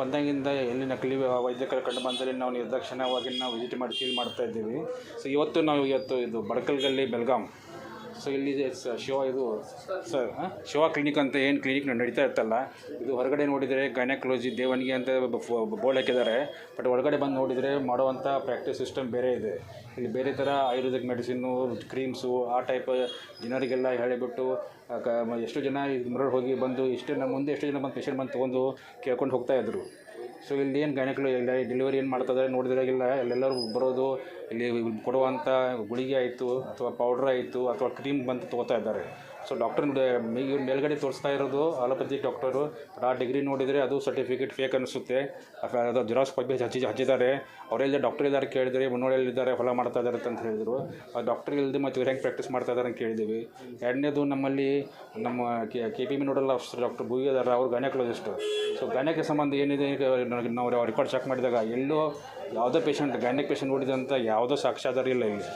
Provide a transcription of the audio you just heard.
ಬಂದಾಗಿಂದ ಎಲ್ಲಿ ನಕಲಿ ವೈದ್ಯಕರು ಕಂಡು ಬಂದಲ್ಲಿ ನಾವು ನಿರ್ದಾಕ್ಷಿಣ್ಯವಾಗಿ ನಾವು ವಿಸಿಟ್ ಮಾಡಿ, ಸೀಲ್ ಮಾಡ್ತಾ ಇದ್ದೀವಿ. ಸೊ ಇವತ್ತು ನಾವು ಇವತ್ತು ಇದು ಬಡಕಲ್ಗಲ್ಲಿ ಬೆಲ್ಗಾಮ್ ಸೊ ಇಲ್ಲಿ ಸ- ಶಿವ ಇದು ಸರ್ ಶಿವ ಕ್ಲಿನಿಕ್ ಅಂತ ಏನು ಕ್ಲಿನಿಕ್ ನಡೀತಾ ಇರ್ತಲ್ಲ ಇದು ಹೊರಗಡೆ ನೋಡಿದರೆ ಗೈನಕಾಲಜಿ ದೇವನಿಗೆ ಅಂತ ಬೋರ್ಡ್ ಹಾಕಿದ್ದಾರೆ. ಬಟ್ ಒಳಗಡೆ ಬಂದು ನೋಡಿದರೆ ಮಾಡುವಂಥ ಪ್ರಾಕ್ಟೀಸ್ ಸಿಸ್ಟಮ್ ಬೇರೆ ಇದೆ. ಇಲ್ಲಿ ಬೇರೆ ಥರ ಆಯುರ್ವೇದಿಕ್ ಮೆಡಿಸಿನ್ನು ಕ್ರೀಮ್ಸು ಆ ಟೈಪ್ ಜನರಿಗೆಲ್ಲ ಹೇಳಿಬಿಟ್ಟು ಆ, ಕ- ಎಷ್ಟು ಜನ ಮರಳು ಹೋಗಿ ಬಂದು ಇಷ್ಟು ನಮ್ಮ ಮುಂದೆ ಎಷ್ಟು ಜನ ಬಂದು ಪೇಷಂಟ್ ಬಂದು ತೊಗೊಂಡು ಕೇಳ್ಕೊಂಡು ಹೋಗ್ತಾ ಇದ್ರು. ಸೊ ಇಲ್ಲಿ ಏನು ಗೈನಕಲು ಇಲ್ಲ ಡೆಲಿವರಿ ಏನು ಮಾಡ್ತಿದ್ದಾರೆ ನೋಡಿದಿರಾಗಿಲ್ಲ ಎಲ್ಲೆಲ್ಲರೂ ಬರೋದು, ಇಲ್ಲಿ ಕೊಡುವಂಥ ಗುಳಿಗೆ ಆಯಿತು, ಅಥವಾ ಪೌಡ್ರ್ ಆಯಿತು, ಅಥವಾ ಕ್ರೀಮ್ ಬಂದು ತೊಗೋತಾ ಇದ್ದಾರೆ. ಸೊ ಡಾಕ್ಟರ್ ಮೇಲ್ಗಡೆ ತೋರಿಸ್ತಾ ಇರೋದು ಅಲೋಪತಿ ಡಾಕ್ಟರು ಆ ಡಿಗ್ರಿ ನೋಡಿದರೆ ಅದು ಸರ್ಟಿಫಿಕೇಟ್ ಫೇಕ್ ಅನಿಸುತ್ತೆ. ಅದು ಜೆರಾಕ್ಸ್ ಕಾಪಿ ಹಚ್ಚಿ ಹಚ್ಚಿದ್ದಾರೆ. ಅವರೆಲ್ಲ ಡಾಕ್ಟರ್ ಇದ್ದಾರೆ ಕೇಳಿದರೆ ಮುನ್ನೋಳಿಯಲ್ಲಿದ್ದಾರೆ ಹೊಲ ಮಾಡ್ತಾ ಇದ್ದಾರೆ ಅಂತ ಹೇಳಿದರು. ಆ ಡಾಕ್ಟರ್ ಇಲ್ಲದೆ ಮತ್ತು ಇವ್ರು ಹೆಂಗೆ ಪ್ರಾಕ್ಟೀಸ್ ಮಾಡ್ತಾ ಇದ್ದಾರೆ ಅಂತ ಕೇಳಿದ್ದೀವಿ ಎರಡನೇದು ನಮ್ಮಲ್ಲಿ ನಮ್ಮ K P B nodal officer doctor ಭೂವಿ ಅದಾರ ಅವ್ರು ಗೈನಕಾಲಜಿಸ್ಟು ಸೊ ಗೈನಕ್ಕೆ ಸಂಬಂಧ ಏನಿದೆ ನಾವು ರೆಕಾರ್ಡ್ ಚೆಕ್ ಮಾಡಿದಾಗ ಎಲ್ಲೋ ಯಾವುದೋ ಪೇಷಂಟ್ ಗೈನಕ್ ಪೇಷಂಟ್ ನೋಡಿದಂಥ ಯಾವುದೋ ಸಾಕ್ಷ್ಯಾಧಾರ ಇಲ್ಲ ಇಲ್ಲಿ